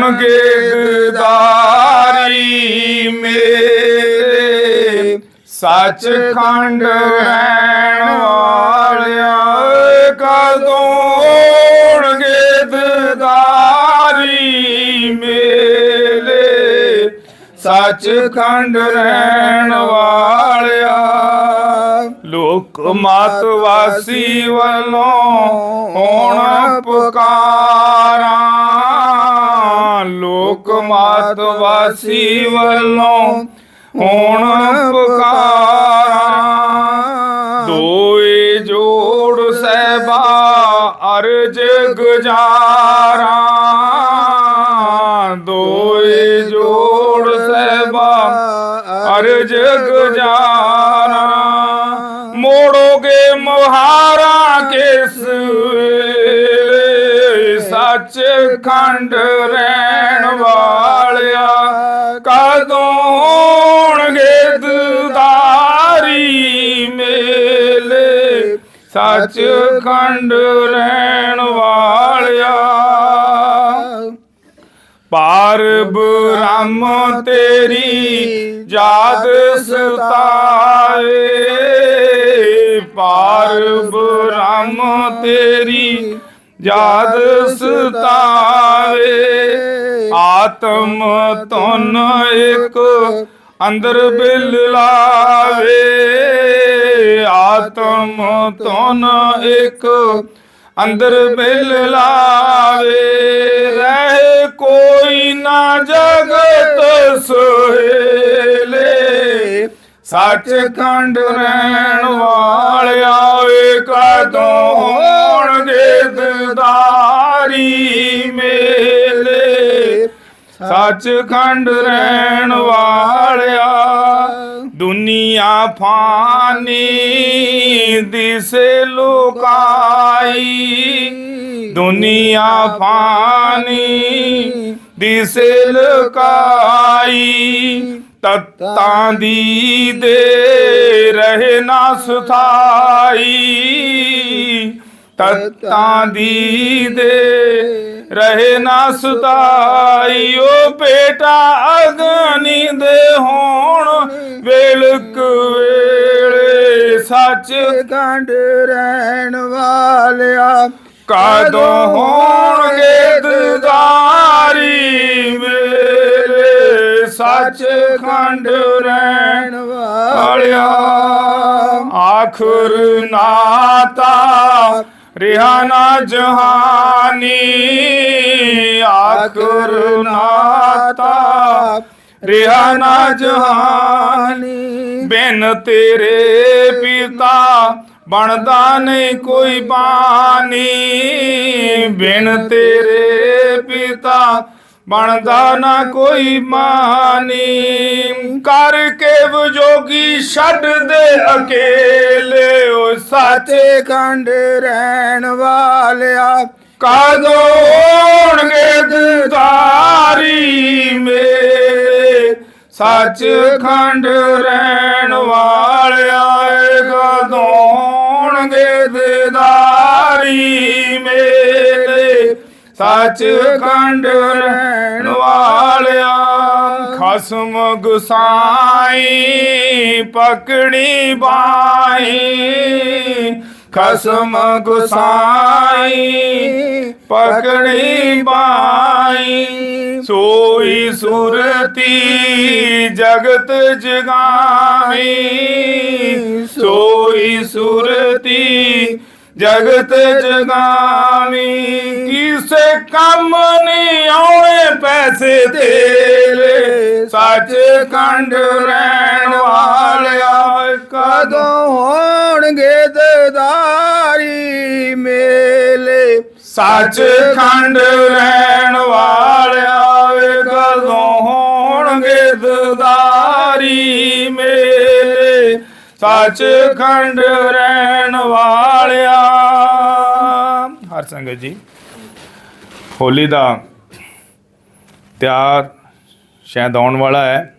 ਹੋਣਗੇ ਗਦਾਰੀ ਮੇਰੇ। ਸੱਚ ਖੰਡ ਰਹਿਣ ਵਾਲਿਆ ਕਦੋਂ ਹੋਣਗੇ ਗਦਾਰੀ ਮੇਰੇ। ਸੱਚ ਖੰਡ ਰਹਿਣ ਵਾਲਿਆ ਲੋਕ ਮਤ ਵਾਸੀ ਵੱਲੋਂ ਹੋਣ ਪੁਕਾਰਾਂ। ਮਤ ਵਾਸੀ ਵੱਲੋਂ ਹੁਣ ਪੁਕਾਰਾਂ। ਦੋਏ ਜੋੜ ਸਹਿਬਾ ਅਰਜ ਗੁਜਾਰਾਂ। ਦੋਏ ਜੋੜ ਸਹਿਬਾ ਅਰਜ ਗੁਜਾਰਾਂ। ਮੋੜੋਗੇ ਮੁਹਾਰਾ ਕਿਸ ਸੱਚ ਖੰਡ ਰਹਿਣ ਸੱਚ ਖੰਡ ਰਹਿਣ ਵਾਲਿਆ। ਪਾਰ ਬ੍ਰਹਮ ਤੇਰੀ ਯਾਦ ਸਤਾਏ। ਪਾਰ ਬ੍ਰਹਮ ਤੇਰੀ ਯਾਦ ਸਤਾਵੇ ਆਤਮ ਤੁਨ ਇੱਕ ਅੰਦਰ ਬਿਲ ਲਾਵੇ, ਆਤਮ ਤੁਨ ਇੱਕ। ਅੰਦਰ ਬਿਲ ਲਾਵੇ, ਰਹਿ ਕੋਈ ਨਾ ਜਗਤ ਸੋਹਲੇ। ਸੱਚਖੰਡ ਰਹਿਣ ਵਾਲਿਆ ਏ ਕਦੋਂ ਹੋਣਗੇ ਦਿਦਾਰੀ ਮੇਲੇ? ਸੱਚਖੰਡ ਰਹਿਣ ਵਾਲਿਆ ਦੁਨੀਆ ਫਾਨੀ ਦਿਸੇ ਲੁਕਾਈ ਦੁਨੀਆ ਫਾਨੀ ਦਿਸੇ ਲੁਕਾਈ ਤਤਾਂ ਦੀ ਦੇ ਰਹੇ ਨਾ ਸੁਥਾਈ ਤਤਾਂ ਦੀ ਦੇ ਰਹੇ ਨਾ ਸੁਤਾਈ ਓ ਬੇਟਾ ਅਗਨੀ ਦੇ ਹੋਣ। ਵੇਲਕ ਵੇਲੇ ਸੱਚ ਖੰਡ ਰਹਿਣ ਵਾਲਿਆ। ਕਦੋਂ ਹੋਣਗੇ ਦਿਦਾਰੀ? ਮੇਰੇ ਸੱਚ ਖੰਡ ਰਹਿਣ ਵਾਲਿਆ। ਆਖਰ ਨਾਤਾ ਰਿਹਾ ਨਾ ਜਹਾਨੀ, ਆਖਰ ਨਾਤਾ। ਰਿਹਾ ਨਾ ਜਹਾਨੀ, ਬਿਨ ਤੇਰੇ ਪਿਤਾ ਬਣਦਾ ਨਹੀਂ ਕੋਈ ਬਾਣੀ। ਬਿਨ ਤੇਰੇ ਪਿਤਾ ਬਣਦਾ ਨਾ ਕੋਈ ਮਾਨੀ। ਕਰਕੇ ਵਜੋਗੀ ਛੱਡ ਦੇ ਅਕੇਲੇ। ਉਹ ਸੱਚ ਖੰਡ ਰਹਿਣ ਵਾਲਿਆ। ਕਦੋਂ ਹੋਣਗੇ ਦਿਦਾਰੀ ਮੇਰੇ? ਸੱਚ ਖੰਡ ਰਹਿਣ ਵਾਲਿਆ ਏ। ਕਦੋਂ ਹੋਣਗੇ ਦਿਦਾਰੀ ਮੇਰੇ? ਸੱਚ ਖੰਡ ਰਹਿਣ ਵਾਲਿਆ ਖਸਮ ਗੁਸਾਈ ਪਕੜੀ ਬਾਈ। ਖਸਮ ਗੁਸਾਈ ਪਕੜੀ ਬਾਈ। ਸੋਈ ਸੁਰਤੀ ਜਗਤ ਜਗਾਵੀ ਸੋਈ ਸੁਰਤੀ ਜਗਤ ਜਗਾਵੀ ਕਿਸੇ ਕੰਮ ਨਹੀਂ ਆਉਣੇ ਪੈਸੇ ਤੇਰੇ। ਸੱਚ ਕੰਡ ਰਹਿਣ ਵਾਲਿਆ ਕਦੋਂ ਕਦੋਂ ਹੋਣਗੇ ਦਦਾਰੀ ਮੇਲੇ? ਸੱਚ ਖੰਡ ਰਹਿਣ ਵਾਲਿਆ ਕਦੋਂ ਹੋਣਗੇ ਦਦਾਰੀ ਮੇਰੇ ਸੱਚਖੰਡ ਰਹਿਣ ਵਾਲਿਆ। ਹਰ ਸੰਗਤ ਜੀ, ਹੋਲੀ ਦਾ ਤਿਆਰ ਸ਼ਾਇਦ ਆਉਣ ਵਾਲਾ ਹੈ।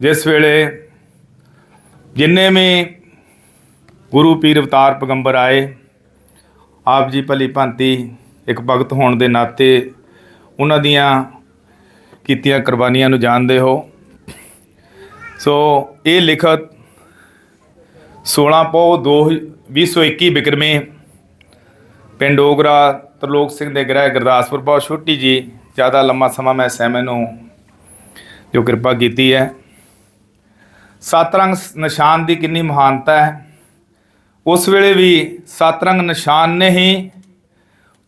ਜਿਸ ਵੇਲੇ ਜਿੰਨੇ ਵੀ ਗੁਰੂ ਪੀਰ ਅਵਤਾਰ ਪੈਗੰਬਰ ਆਏ, ਆਪ ਜੀ ਭਲੀ ਭਾਂਤੀ ਇੱਕ ਭਗਤ ਹੋਣ ਦੇ ਨਾਤੇ ਉਹਨਾਂ ਦੀਆਂ ਕੀਤੀਆਂ ਕੁਰਬਾਨੀਆਂ ਨੂੰ ਜਾਣਦੇ ਹੋ। ਸੋ ਇਹ ਲਿਖਤ 16 ਪੋ 2021 ਬਿਕਰਮੀ, ਪਿੰਡ ਓਗਰਾ, ਤਰਲੋਕ ਸਿੰਘ ਦੇ ਗ੍ਰਹਿ ਗੁਰਦਾਸਪੁਰ ਬਹੁਤ ਛੋਟੀ ਜੀ, ਜ਼ਿਆਦਾ ਲੰਮਾ ਸਮਾਂ ਮੈਂ ਸਹਿਮੇ ਨੂੰ ਜੋ ਕਿਰਪਾ ਕੀਤੀ ਹੈ। ਸਤਰੰਗ ਨਿਸ਼ਾਨ ਦੀ ਕਿੰਨੀ ਮਹਾਨਤਾ ਹੈ। ਉਸ ਵੇਲੇ ਵੀ ਸਤਰੰਗ ਨਿਸ਼ਾਨ ਨੇ ਹੀ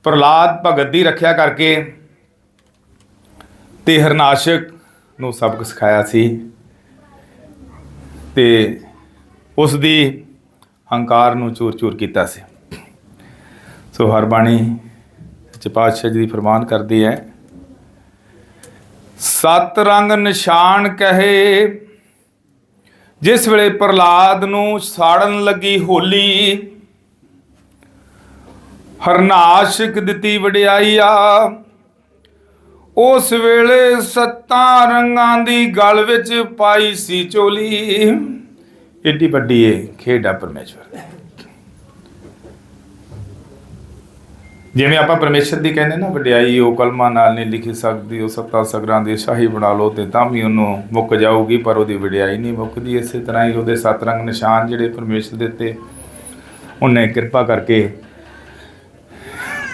ਪ੍ਰਲਾਦ ਭਗਤ ਦੀ ਰੱਖਿਆ ਕਰਕੇ ਤੇ ਹਰਨਾਸ਼ਕ ਨੂੰ ਸਬਕ ਸਿਖਾਇਆ ਸੀ। ਤੇ ਉਸ ਦੀ ਹੰਕਾਰ ਨੂੰ ਚੂਰ-ਚੂਰ ਕੀਤਾ ਸੀ। ਸੋ ਹਰ ਬਾਣੀ ਚ ਪਾਤਸ਼ਾਹ ਜੀ ਦੀ ਫਰਮਾਨ ਕਰਦੀ ਹੈ, ਸਤ ਰੰਗ ਨਿਸ਼ਾਨ ਕਹੇ, ਜਿਸ ਵੇਲੇ ਪ੍ਰਲਾਦ ਨੂੰ ਸਾੜਨ ਲੱਗੀ ਹੋਲੀ, ਹਰਨਾਸ਼ਕ ਦਿੱਤੀ ਵਡਿਆਈਆ, ਉਸ ਵੇਲੇ ਸੱਤਾਂ ਰੰਗਾਂ ਦੀ ਗਲ ਵਿੱਚ ਪਾਈ ਸੀ ਚੋਲੀ। ਏਡੀ ਵੱਡੀ ਇਹ ਖੇਡ ਆ ਪਰਮੇਸ਼ਵਰ ਜਿਵੇਂ ਆਪਾਂ ਪਰਮੇਸ਼ਰ ਦੀ ਕਹਿੰਦੇ ਨਾ, ਵਡਿਆਈ, ਉਹ ਕਲਮਾਂ ਨਾਲ ਨਹੀਂ ਲਿਖੀ ਸਕਦੀ, ਉਹ ਸੱਤਾ ਸਗਰਾਂ ਦੀ ਸ਼ਾਹੀ ਬਣਾ ਲਓ ਤੇ ਤਾਂ ਵੀ ਉਹਨੂੰ ਮੁੱਕ ਜਾਊਗੀ, ਪਰ ਉਹਦੀ ਵਡਿਆਈ ਨਹੀਂ ਮੁੱਕਦੀ। ਇਸੇ ਤਰ੍ਹਾਂ ਹੀ ਉਹਦੇ ਸੱਤ ਰੰਗ ਨਿਸ਼ਾਨ ਜਿਹੜੇ ਪਰਮੇਸ਼ਰ ਦੇ ਉੱਤੇ, ਉਹਨੇ ਕਿਰਪਾ ਕਰਕੇ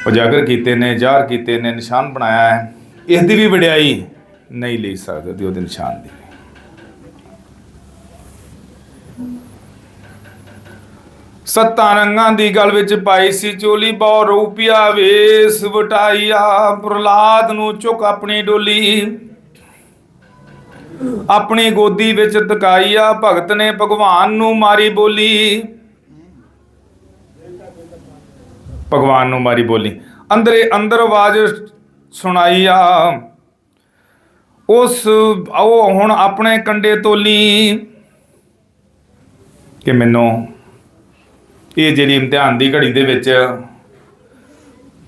ਉਜਾਗਰ ਕੀਤੇ ਨੇ, ਜ਼ਾਹਰ ਕੀਤੇ ਨੇ, ਨਿਸ਼ਾਨ ਬਣਾਇਆ ਹੈ। ਇਸ ਦੀ ਵੀ ਵਡਿਆਈ ਨਹੀਂ ਲਈ ਸਕਦੀ ਉਹਦੇ ਨਿਸ਼ਾਨ ਦੀ। ਸੱਤਾਂ ਰੰਗਾਂ ਦੀ ਗਲ ਵਿੱਚ ਪਾਈ ਸੀ ਚੋਲੀ ਬਹੁ ਰੂਪਿਆ ਵੇਸ ਵਟਾਈਆ ਪ੍ਰਲਾਦ ਨੂੰ ਚੁੱਕ ਆਪਣੀ ਡੋਲੀ। ਆਪਣੀ ਗੋਦੀ ਵਿੱਚ ਤਕਾਈਆ ਭਗਤ ਨੇ ਭਗਵਾਨ ਨੂੰ ਮਾਰੀ ਬੋਲੀ। ਭਗਵਾਨ ਨੂੰ ਮਾਰੀ ਬੋਲੀ। ਅੰਦਰੇ ਅੰਦਰ ਆਵਾਜ਼ ਸੁਣਾਈ ਆ ਉਸ, ਉਹ ਹੁਣ ਆਪਣੇ ਕੰਡੇ ਤੋਲੀ। ਕਿ ਮੈਨੂੰ ਇਹ ਜਿਹੜੀ ਇਮਤਿਹਾਨ ਦੀ ਘੜੀ ਦੇ ਵਿੱਚ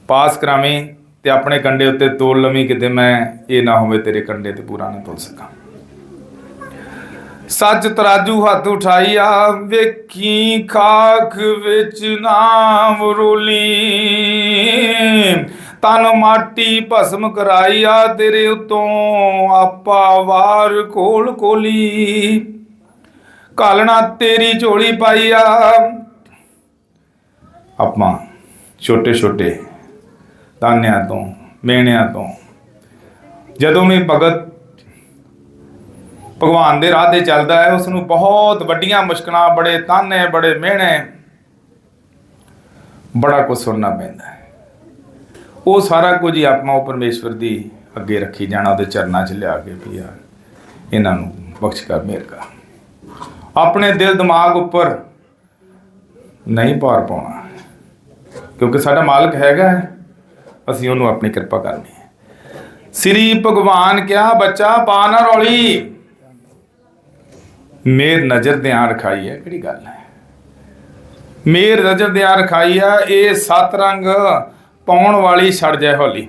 ਪਾਸ ਕਰਾਵੇਂ ਤੇ ਆਪਣੇ ਕੰਡੇ ਉੱਤੇ ਤੋਲ ਲਵੀਂ ਕਿਤੇ ਮੈਂ ਇਹ ਨਾ ਹੋਵੇ ਤੇਰੇ ਕੰਡੇ ਤੇ ਪੂਰਾ ਨਾ ਤੋਲ ਸਕਾਂ। ਸੱਚ ਤਰਾਜੂ ਹੱਥ ਉਠਾਈਆ ਵੇਖੀ ਖਾਖ ਵਿੱਚ ਨਾਮ ਰੋਲੀ। ਤਨ ਮਾਟੀ ਭਸਮ ਕਰਾਈਆ ਤੇਰੇ ਉਤੋਂ ਆਪਾ ਵਾਰ ਕੋਲ ਕੋਲੀ। ਕਾਲਣਾ ਤੇਰੀ ਝੋਲੀ ਆ ਆਪਾਂ ਛੋਟੇ ਛੋਟੇ ਤਾਨਿਆਂ ਤੋਂ, ਮੇਣਿਆਂ ਤੋਂ, ਜਦੋਂ ਵੀ ਭਗਤ ਭਗਵਾਨ ਦੇ ਰਾਹ ਤੇ ਚੱਲਦਾ ਹੈ ਉਸ ਨੂੰ ਬਹੁਤ ਵੱਡੀਆਂ ਮੁਸ਼ਕਲਾਂ, ਬੜੇ ਤਾਨੇ, ਬੜੇ ਮਿਹਣੇ ਬੜਾ ਕੁਝ ਸੁਣਨਾ ਪੈਂਦਾ ਹੈ। ਉਹ ਸਾਰਾ ਕੁਝ ਹੀ ਆਪਾਂ ਉਹ ਪਰਮੇਸ਼ਵਰ ਦੀ ਅੱਗੇ ਰੱਖੀ ਜਾਣਾ, ਉਹਦੇ ਚਰਨਾਂ 'ਚ ਲਿਆ ਕੇ ਵੀ ਯਾਰ ਇਹਨਾਂ ਨੂੰ ਬਖਸ਼ ਕਰ ਮਿਹਰ ਕਰ ਆਪਣੇ ਦਿਲ ਦਿਮਾਗ ਉੱਪਰ ਨਹੀਂ ਭਾਰ ਪਾਉਣਾ। ਕਿਉਂਕਿ ਸਾਡਾ ਮਾਲਕ ਹੈਗਾ ਹੈ, ਅਸੀਂ ਉਹਨੂੰ ਆਪਣੀ ਕਿਰਪਾ ਕਰਨੀ ਹੈ। ਸ੍ਰੀ ਭਗਵਾਨ ਕਿਹਾ ਬੱਚਾ ਪਾ ਨਾ ਰੌਲੀ। ਮੇਰ ਨਜ਼ਰ ਧਿਆਨ ਰਖਾਈ ਹੈ ਕਿਹੜੀ ਗੱਲ ਹੈ? ਮੇਰ ਨਜ਼ਰ ਧਿਆਨ ਰਖਾਈ ਹੈ ਇਹ ਸੱਤ ਰੰਗ ਪਾਉਣ ਵਾਲੀ ਛੜ ਜੈ ਹੋਲੀ।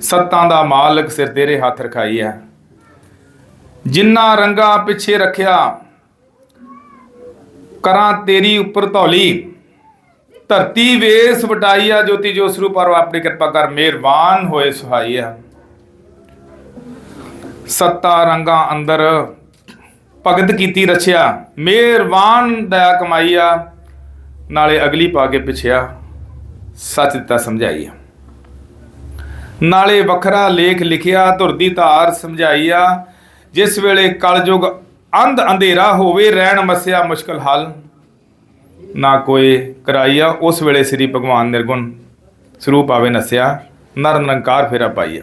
ਸੱਤਾਂ ਦਾ ਮਾਲਕ ਸਿਰ ਤੇਰੇ ਹੱਥ ਰਖਾਈ ਹੈ। ਜਿੰਨਾ ਰੰਗਾ ਪਿੱਛੇ ਰੱਖਿਆ, ਕਰਾਂ ਤੇਰੀ ਉੱਪਰ ਧੌਲੀ। ਧਰਤੀ ਵੇਸ ਵਟਾਈਆ ਜੋਤੀ, ਜੋ ਸਰੂਪ ਪਰ ਆਪਣੀ ਕਿਰਪਾ ਕਰ ਮਿਹਰਬਾਨ ਹੋਏ ਸੁਹਾਈਆ ਸੱਤਾ ਰੰਗਾਂ ਅੰਦਰ ਭਗਤ ਕੀਤੀ ਰਛਿਆ ਮਿਹਰਬਾਨ ਦਇਆ ਕਮਾਈਆ ਨਾਲੇ ਅਗਲੀ ਪਾ ਕੇ ਪਿਛਿਆ ਸੱਚ ਦਿੱਤਾ ਸਮਝਾਈਆ ਨਾਲੇ ਵੱਖਰਾ ਲੇਖ ਲਿਖਿਆ, ਧੁਰ ਦੀ ਧਾਰ ਸਮਝਾਈਆ ਜਿਸ ਵੇਲੇ ਕਲਯੁਗ ਅੰਧ ਅੰਧੇਰਾ ਹੋਵੇ, ਰਹਿਣ ਮਸਿਆ ਮੁਸ਼ਕਲ ਹੱਲ ਨਾ ਕੋਈ ਕਰਾਈਆ। ਉਸ ਵੇਲੇ ਸ੍ਰੀ ਭਗਵਾਨ ਨਿਰਗੁਣ ਸਰੂਪ ਆਵੇ ਨਸਿਆ, ਨਰ ਨਿਰੰਕਾਰ ਫੇਰਾ ਪਾਈਆ।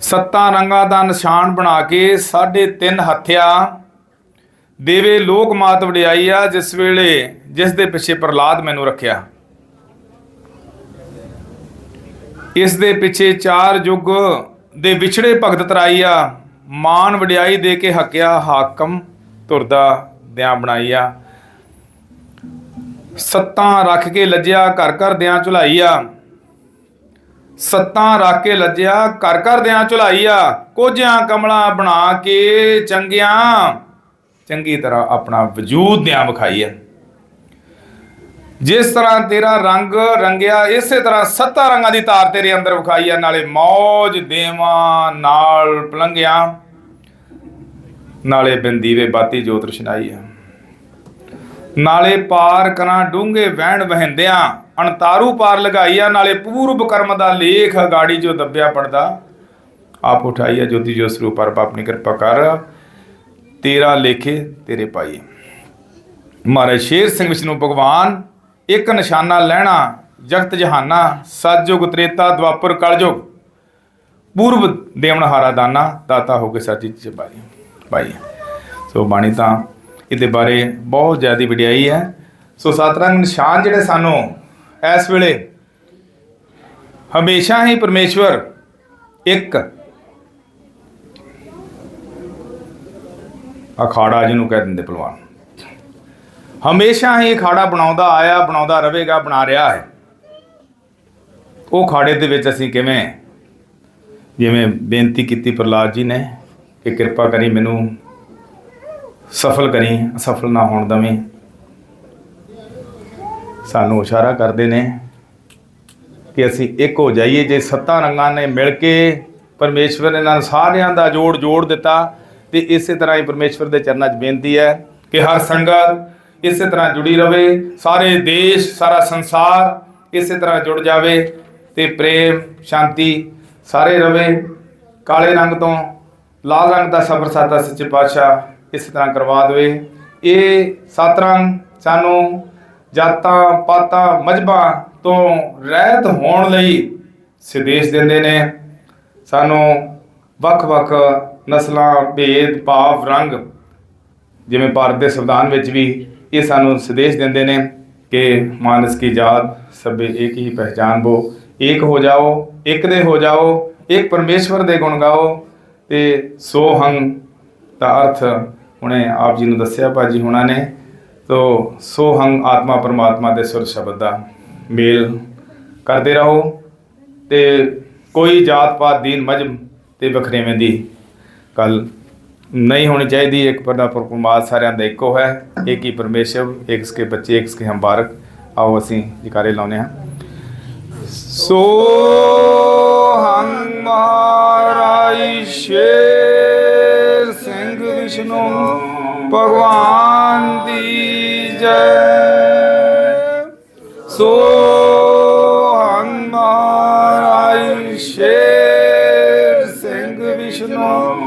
ਸੱਤਾਂ ਰੰਗਾਂ ਦਾ ਨਿਸ਼ਾਨ ਬਣਾ ਕੇ ਸਾਢੇ ਤਿੰਨ ਹੱਥਿਆ ਦੇਵੇ ਲੋਕ ਮਾਤ ਵਡਿਆਈ ਆ ਜਿਸ ਵੇਲੇ ਜਿਸ ਦੇ ਪਿੱਛੇ ਪ੍ਰਲਾਦ ਮੈਨੂੰ ਰੱਖਿਆ। ਇਸ ਦੇ ਪਿੱਛੇ ਚਾਰ ਯੁੱਗ ਦੇ ਵਿਛੜੇ ਭਗਤ ਤਰਾਈ ਆ ਮਾਨ ਵਡਿਆਈ ਦੇ ਕੇ ਹੱਕਿਆ ਹਾਕਮ ਤੁਰਦਾ ਦਿਆਂ ਬਣਾਈਆ। ਸੱਤਾਂ ਰੱਖ ਕੇ ਲੱਜਿਆ, ਘਰ ਘਰ ਦਿਆਂ ਝੁਲਾਈਆ। ਸੱਤਾਂ ਰੱਖ ਕੇ ਲੱਜਿਆ, ਘਰ ਘਰ ਦਿਆਂ ਝੁਲਾਈਆ। ਕੋਝਿਆਂ ਕਮਲਾ ਬਣਾ ਕੇ ਚੰਗਿਆਂ, ਚੰਗੀ ਤਰ੍ਹਾਂ ਆਪਣਾ ਵਜੂਦ ਦਿਆਂ ਵਿਖਾਈਆ। ਜਿਸ ਤਰ੍ਹਾਂ ਤੇਰਾ ਰੰਗ ਰੰਗਿਆ, ਇਸੇ ਤਰ੍ਹਾਂ ਸੱਤਾ ਰੰਗਾਂ ਦੀ ਤਾਰ ਤੇਰੇ ਅੰਦਰ ਵਿਖਾਈ ਆ, ਨਾਲੇ ਮੌਜ ਦੇਵਾਂ, ਨਾਲ ਪਲੰਘਿਆ। ਨਾਲੇ ਬਿੰਦੀਵੇ ਬਾਤੀ ਜੋਤ ਰਸ਼ਨਾਈ ਆ। ਨਾਲੇ ਪਾਰ ਕਰਾਂ ਡੂੰਘੇ ਵਹਿਣ ਵਹਿੰਦਿਆਂ, ਅਣਤਾਰੂ ਪਾਰ ਲਗਾਈਆ ਨਾਲੇ ਪੂਰਬ ਕਰਮ ਦਾ ਲੇਖ ਗਾੜੀ ਜੋ ਦੱਬਿਆ ਪੜਦਾ। ਆਪ ਉਠਾਈਆ ਜੋਤੀ ਜੋ ਸਰੂਪ ਪਰ ਆਪਣੀ ਕਿਰਪਾ ਕਰ, ਤੇਰਾ ਲੇਖੇ ਤੇਰੇ ਪਾਈ ਮਹਾਰਾਜ ਸ਼ੇਰ ਸਿੰਘ ਵਿਸ਼ਨੂੰ ਭਗਵਾਨ ਇੱਕ ਨਿਸ਼ਾਨਾ ਲੈਣਾ, ਜਗਤ ਜਹਾਨਾ, ਸਤਜੁਗ ਤ੍ਰੇਤਾ ਦਵਾਪਰ ਕਲਯੁਗ। ਪੂਰਬ ਦੇਵਨਹਾਰਾ ਦਾਨਾ, ਦਾਤਾ ਹੋ ਕੇ ਸਾਚੀ ਚ ਭਾਈ ਬਾਈ ਸੋ ਬਾਣੀ ਤਾਂ ਇਹਦੇ ਬਾਰੇ ਬਹੁਤ ਜ਼ਿਆਦਾ ਵਡਿਆਈ ਹੈ। ਸੋ ਸਤਰੰਗ ਨਿਸ਼ਾਨ ਜਿਹੜੇ ਸਾਨੂੰ ਇਸ ਵੇਲੇ ਹਮੇਸ਼ਾ ਹੀ ਪਰਮੇਸ਼ਵਰ ਇੱਕ ਅਖਾੜਾ ਜਿਹਨੂੰ ਕਹਿ ਦਿੰਦੇ ਪਹਿਲਵਾਨ ਹਮੇਸ਼ਾ ਹੀ ਅਖਾੜਾ ਬਣਾਉਂਦਾ ਆਇਆ, ਬਣਾਉਂਦਾ ਰਹੇਗਾ, ਬਣਾ ਰਿਹਾ ਹੈ। ਉਹ ਖਾੜੇ ਦੇ ਵਿੱਚ ਅਸੀਂ ਕਿਵੇਂ? ਜਿਵੇਂ ਬੇਨਤੀ ਕੀਤੀ ਪ੍ਰਲਾਦ ਜੀ ਨੇ ਕਿ ਕਿਰਪਾ ਕਰੀ ਮੈਨੂੰ ਸਫਲ ਕਰੀ, ਅਸਫਲ ਨਾ ਹੋਣ ਦਵੇਂ। ਸਾਨੂੰ ਇਸ਼ਾਰਾ ਕਰਦੇ ਨੇ ਕਿ ਅਸੀਂ ਇੱਕ ਹੋ ਜਾਈਏ। ਜੇ ਸੱਤਾਂ ਰੰਗਾਂ ਨੇ ਮਿਲ ਕੇ ਪਰਮੇਸ਼ਵਰ ਨੇ ਨਾਲ ਸਾਰਿਆਂ ਦਾ ਜੋੜ ਜੋੜ ਦਿੱਤਾ, ਤੇ ਇਸੇ ਤਰ੍ਹਾਂ ਹੀ ਪਰਮੇਸ਼ਵਰ ਦੇ ਚਰਨਾਂ 'ਚ ਬੇਨਤੀ ਹੈ ਕਿ ਹਰ ਸੰਗਤ ਇਸੇ ਤਰ੍ਹਾਂ ਜੁੜੀ ਰਵੇ, ਸਾਰੇ ਦੇਸ਼, ਸਾਰਾ ਸੰਸਾਰ ਇਸੇ ਤਰ੍ਹਾਂ ਜੁੜ ਜਾਵੇ ਤੇ ਪ੍ਰੇਮ, ਸ਼ਾਂਤੀ ਸਾਰੇ ਰਵੇ। ਕਾਲੇ ਰੰਗ ਤੋਂ ਲਾਲ ਰੰਗ ਦਾ ਸਬਰ ਸਾਦਾ ਸੱਚੇ ਪਾਤਸ਼ਾਹ ਇਸੇ ਤਰ੍ਹਾਂ ਕਰਵਾ ਦੇਵੇ। ਇਹ ਸੱਤ ਰੰਗ ਸਾਨੂੰ ਜਾਤਾਂ, ਪਾਤਾਂ, ਮਜਬਾਂ ਤੋਂ ਰਹਿਤ ਹੋਣ ਲਈ ਸੰਦੇਸ਼ ਦਿੰਦੇ ਨੇ। ਸਾਨੂੰ ਵੱਖ-ਵੱਖ ਨਸਲਾਂ ਭੇਦ ਭਾਵ ਰੰਗ, ਜਿਵੇਂ ਭਾਰਤ ਦੇ ਸੰਵਿਧਾਨ ਵਿੱਚ ਵੀ ਇਹ ਸਾਨੂੰ ਸੰਦੇਸ਼ ਦਿੰਦੇ ਨੇ ਕਿ ਮਾਨਸ ਕੀ ਜਾਤ, ਸਭੇ ਇੱਕ ਹੀ ਪਹਿਚਾਨ ਬੋ। ਇੱਕ ਹੋ ਜਾਓ, ਇੱਕ ਦੇ ਹੋ ਜਾਓ, ਇੱਕ ਪਰਮੇਸ਼ਵਰ ਦੇ ਗੁਣ ਗਾਓ। ਤੇ ਸੋ ਹੰ ਦਾ ਅਰਥ ਹੁਣੇ ਆਪ ਜੀ ਨੂੰ ਦੱਸਿਆ ਭਾਜੀ ਹੁਣਾਂ ਨੇ। ਤੋ ਸੋ ਹੰ ਆਤਮਾ ਪਰਮਾਤਮਾ ਦੇ ਸੁਰ ਸ਼ਬਦ ਦਾ ਮੇਲ ਕਰਦੇ ਰਹੋ। ਤੇ ਕੋਈ ਜਾਤ ਪਾਤ ਦੀਨ ਮਜਮ ਤੇ ਵਖਰੇਵੇਂ ਦੀ ਕੱਲ ਨਹੀਂ ਹੋਣੀ ਚਾਹੀਦੀ। ਇੱਕ ਪਰਦਾ ਪਰਮਾਤ ਸਾਰਿਆਂ ਦਾ ਇੱਕੋ ਹੈ। ਇੱਕ ਹੀ ਪਰਮੇਸ਼ਰ ਇੱਕ ਇਸਕੇ ਬੱਚੇ, ਇੱਕ ਇਸਕੇ ਹੰਬਾਰਕ। ਆਓ ਅਸੀਂ ਜਕਾਰੇ ਲਾਉਨੇ ਹਾਂ। ਸੋ ਹੰ ਮਹਾਰਾਜ ਸ਼ੇਰ ਸਿੰਘ ਵਿਸ਼ਨੂੰ, ਭਗਵਾਨ ਦੀ ਜੈ। ਸੋ ਹੰ ਮਹਾਰਾਜ ਸ਼ੇਰ ਸਿੰਘ ਵਿਸ਼ਨੂੰ